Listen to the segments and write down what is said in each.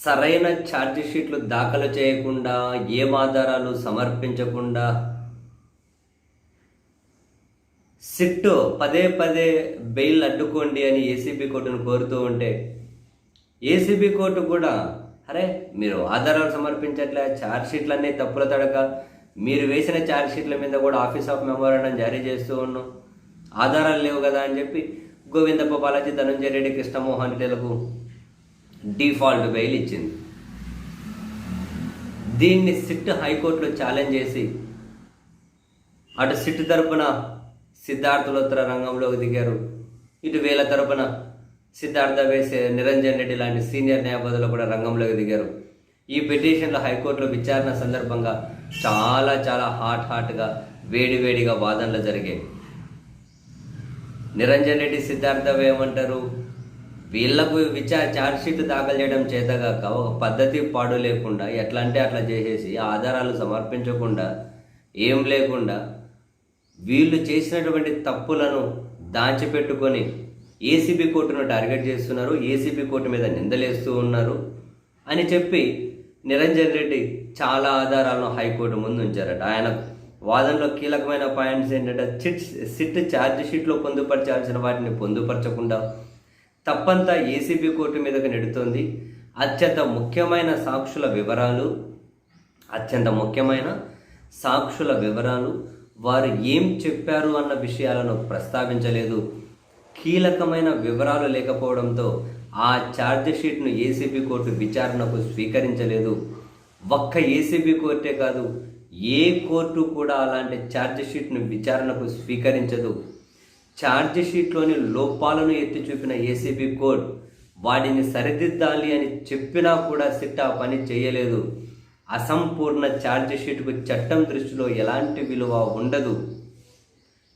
సరైన ఛార్జిషీట్లు దాఖలు చేయకుండా ఏం ఆధారాలు సమర్పించకుండా సిట్టు పదే పదే బెయిల్ అడ్డుకోండి అని ఏసీబీ కోర్టును కోరుతూ ఉంటే ఏసీబీ కోర్టు కూడా అరే మీరు ఆధారాలు సమర్పించట్లే ఛార్జ్ షీట్లన్నీ తప్పుల తడక మీరు వేసిన ఛార్జ్షీట్ల మీద కూడా ఆఫీస్ ఆఫ్ మెమోరాండం జారీ చేస్తూ ఉన్నాం ఆధారాలు లేవు కదా అని చెప్పి గోవిందప్ప బాలాజీ ధనంజయ రెడ్డి కృష్ణమోహన్ రెడ్డిలకు డిఫాల్ట్ బెయిల్ ఇచ్చింది. దీన్ని సిట్ హైకోర్టులో ఛాలెంజ్ చేసి అటు సిట్ తరపున సిద్ధార్థులోత్తర రంగంలోకి దిగారు. ఇటు వీళ్ళ తరపున సిద్ధార్థ వేసే నిరంజన్ రెడ్డి లాంటి సీనియర్ న్యాయవాదులు కూడా రంగంలోకి దిగారు. ఈ పిటిషన్లో హైకోర్టులో విచారణ సందర్భంగా చాలా చాలా హాట్ హాట్గా వేడి వేడిగా వాదనలు జరిగాయి. నిరంజన్ రెడ్డి సిద్ధార్థ ఏమంటారు? వీళ్ళకు విచార ఛార్జ్షీట్ దాఖలు చేయడం చేతగాక ఒక పద్ధతి పాడు లేకుండా ఎట్లా అంటే అట్లా చేసేసి ఆధారాలు సమర్పించకుండా ఏం లేకుండా వీళ్ళు చేసినటువంటి తప్పులను దాచిపెట్టుకొని ఏసీబీ కోర్టును టార్గెట్ చేస్తున్నారు. ఏసీబీ కోర్టు మీద నిందలేస్తూ ఉన్నారు అని చెప్పి నిరంజన్ రెడ్డి చాలా ఆధారాలను హైకోర్టు ముందు ఉంచారట. ఆయన వాదనలో కీలకమైన పాయింట్స్ ఏంటంటే చిట్ సిట్ ఛార్జ్ షీట్లో పొందుపరచాల్సిన వాటిని పొందుపరచకుండా తప్పంతా ఏసీబీ కోర్టు మీదకి నెడుతోంది. అత్యంత ముఖ్యమైన సాక్షుల వివరాలు అత్యంత ముఖ్యమైన సాక్షుల వివరాలు వారు ఏం చెప్పారు అన్న విషయాలను ప్రస్తావించలేదు. కీలకమైన వివరాలు లేకపోవడంతో ఆ ఛార్జ్షీట్ను ఏసీబీ కోర్టు విచారణకు స్వీకరించలేదు. ఒక్క ఏసీబీ కోర్టే కాదు ఏ కోర్టు కూడా అలాంటి ఛార్జ్షీట్ను విచారణకు స్వీకరించదు. ఛార్జ్ షీట్లోని లోపాలను ఎత్తి చూపిన ఏసీబీ కోర్టు వాటిని సరిదిద్దాలి అని చెప్పినా కూడా సిట్ ఆ పని చేయలేదు. అసంపూర్ణ ఛార్జ్ షీట్కు చట్టం దృష్టిలో ఎలాంటి విలువ ఉండదు.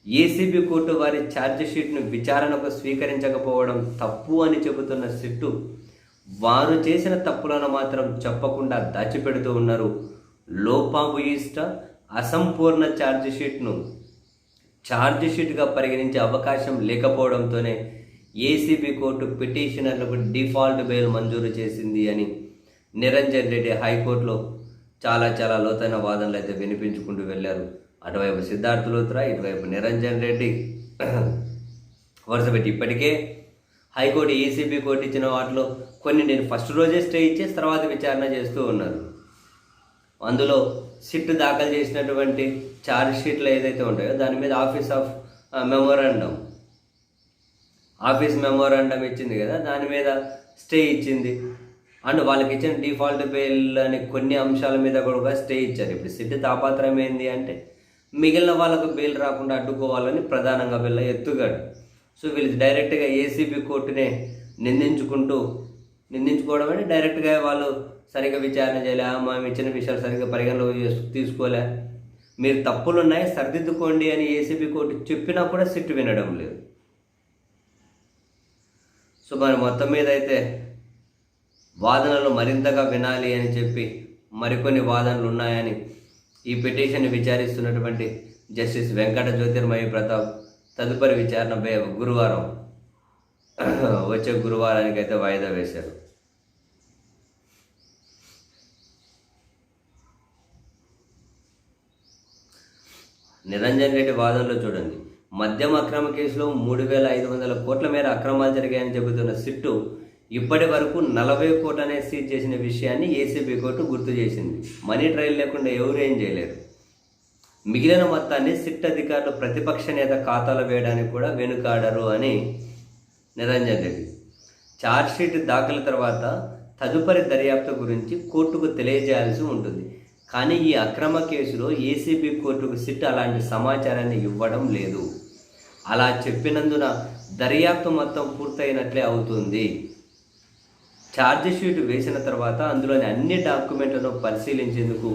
ఏసీబీ కోర్టు వారి ఛార్జ్షీట్ను విచారణకు స్వీకరించకపోవడం తప్పు అని చెబుతున్న సిట్టు వారు చేసిన తప్పులను మాత్రం చెప్పకుండా దాచిపెడుతూ ఉన్నారు. లోపాభూయిష్ట అసంపూర్ణ ఛార్జ్ ఛార్జ్షీట్గా పరిగణించే అవకాశం లేకపోవడంతోనే ఏసీబీ కోర్టు పిటిషనర్లకు డిఫాల్ట్ బెయిల్ మంజూరు చేసింది అని నిరంజన్ రెడ్డి హైకోర్టులో చాలా చాలా లోతైన వాదనలు అయితే వినిపించుకుంటూ వెళ్ళారు. అటువైపు సిద్ధార్థ లూత్రా ఇటువైపు నిరంజన్ రెడ్డి. వరుసపెట్టి ఇప్పటికే హైకోర్టు ఏసీబీ కోర్టు ఇచ్చిన వాటిలో కొన్ని నేను ఫస్ట్ రోజే స్టే ఇచ్చేసి తర్వాత విచారణ చేస్తూ ఉన్నారు. అందులో సిట్ దాఖలు చేసినటువంటి ఛార్జ్ షీట్లు ఏదైతే ఉంటాయో దాని మీద office of memorandum office memorandum ఇచ్చింది కదా దాని మీద స్టే ఇచ్చింది. అండ్ వాళ్ళకి ఇచ్చిన డిఫాల్ట్ బెయిల్ అని కొన్ని అంశాల మీద కూడా స్టే ఇచ్చారు. ఇప్పుడు సిట్ తాపాత్రం ఏంది అంటే మిగిలిన వాళ్ళకు బెయిల్ రాకుండా అడ్డుకోవాలని ప్రధానంగా వీళ్ళ ఎత్తుగాడు. సో వీళ్ళు డైరెక్ట్గా ఏసీబీ కోర్టునే నిందించుకుంటూ నిందించుకోవడం అంటే డైరెక్ట్గా వాళ్ళు సరిగ్గా విచారణ చేయలే. మేము ఇచ్చిన విషయాలు సరిగ్గా పరిగణలో తీసుకోలే. మీరు తప్పులు ఉన్నాయి సరిదిద్దుకోండి అని ఏసీబీ కోర్టు చెప్పినా కూడా సిట్టు వినడం లేదు. సో మరి మొత్తం మీద అయితే వాదనలు మరింతగా వినాలి అని చెప్పి మరికొన్ని వాదనలు ఉన్నాయని ఈ పిటిషన్ విచారిస్తున్నటువంటి జస్టిస్ వెంకట జ్యోతిర్మయ ప్రతాప్ తదుపరి విచారణ గురువారం. వచ్చే గురువారానికి అయితే వాయిదా వేశారు. నిరంజన్ రెడ్డి వాదనలో చూడండి. మద్యం అక్రమ కేసులో మూడు వేల ఐదు వందల కోట్ల మేర అక్రమాలు జరిగాయని చెబుతున్న సిట్టు ఇప్పటి వరకు నలభై కోట్లనే సీజ్ చేసిన విషయాన్ని ఏసీబీ కోర్టు గుర్తు చేసింది. మనీ ట్రయల్ లేకుండా ఎవరు ఏం చేయలేరు. మిగిలిన మొత్తాన్ని సిట్ అధికారులు ప్రతిపక్ష నేత ఖాతాలో వేయడానికి కూడా వెనుకాడరు అని నిరంజన్ రెడ్డి. ఛార్జ్షీట్ దాఖలు తర్వాత తదుపరి దర్యాప్తు గురించి కోర్టుకు తెలియజేయాల్సి ఉంటుంది. కానీ ఈ అక్రమ కేసులో ఏసీబీ కోర్టుకు సిట్ అలాంటి సమాచారాన్ని ఇవ్వడం లేదు. అలా చెప్పినందున దర్యాప్తు మొత్తం పూర్తయినట్లే అవుతుంది. ఛార్జ్ షీట్ వేసిన తర్వాత అందులోని అన్ని డాక్యుమెంట్లను పరిశీలించేందుకు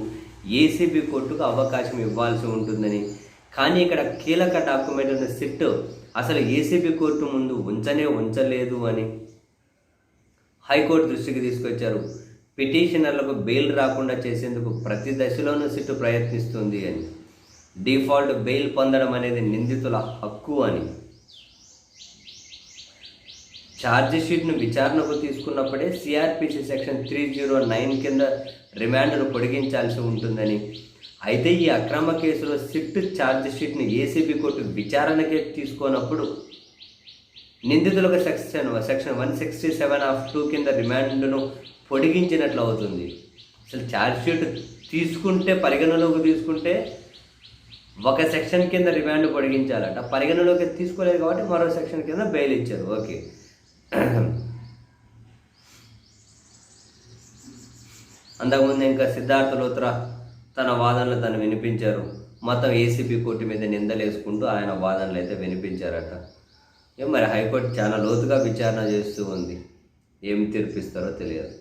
ఏసీబీ కోర్టుకు అవకాశం ఇవ్వాల్సి ఉంటుందని. కానీ ఇక్కడ కీలక డాక్యుమెంట్లను సిట్ అసలు ఏసీబీ కోర్టు ముందు ఉంచనే ఉంచలేదు అని హైకోర్టు దృష్టికి తీసుకొచ్చారు. పిటిషనర్లకు బెయిల్ రాకుండా చేసేందుకు ప్రతి దశలోనూ సిట్టు ప్రయత్నిస్తుంది అని. డిఫాల్ట్ బెయిల్ పొందడం అనేది నిందితుల హక్కు అని. ఛార్జ్ షీట్ను విచారణకు తీసుకున్నప్పుడే CrPC section three zero nine కింద రిమాండ్ను పొడిగించాల్సి ఉంటుందని. అయితే ఈ అక్రమ కేసులో సిట్ ఛార్జ్షీట్ను ఏసీబీ కోర్టు విచారణకే తీసుకోనప్పుడు నిందితులకు section section one sixty seven of two కింద రిమాండ్ను పొడిగించినట్లు అవుతుంది. అసలు ఛార్జ్ షీట్ తీసుకుంటే పరిగణలోకి తీసుకుంటే ఒక సెక్షన్ కింద రిమాండ్ పొడిగించాలట. పరిగణలోకి తీసుకోలేదు కాబట్టి మరో సెక్షన్ కింద బెయిల్ ఇచ్చారు. ఓకే అంతకుముందు ఇంకా సిద్ధార్థ లోత్రా తన వాదనలు తను వినిపించారు. మొత్తం ఏసీబీ కోర్టు మీద నిందలేసుకుంటూ ఆయన వాదనలు అయితే వినిపించారట. ఏం మరి హైకోర్టు చాలా లోతుగా విచారణ చేస్తూ ఉంది. ఏం తీర్పిస్తారో తెలియదు.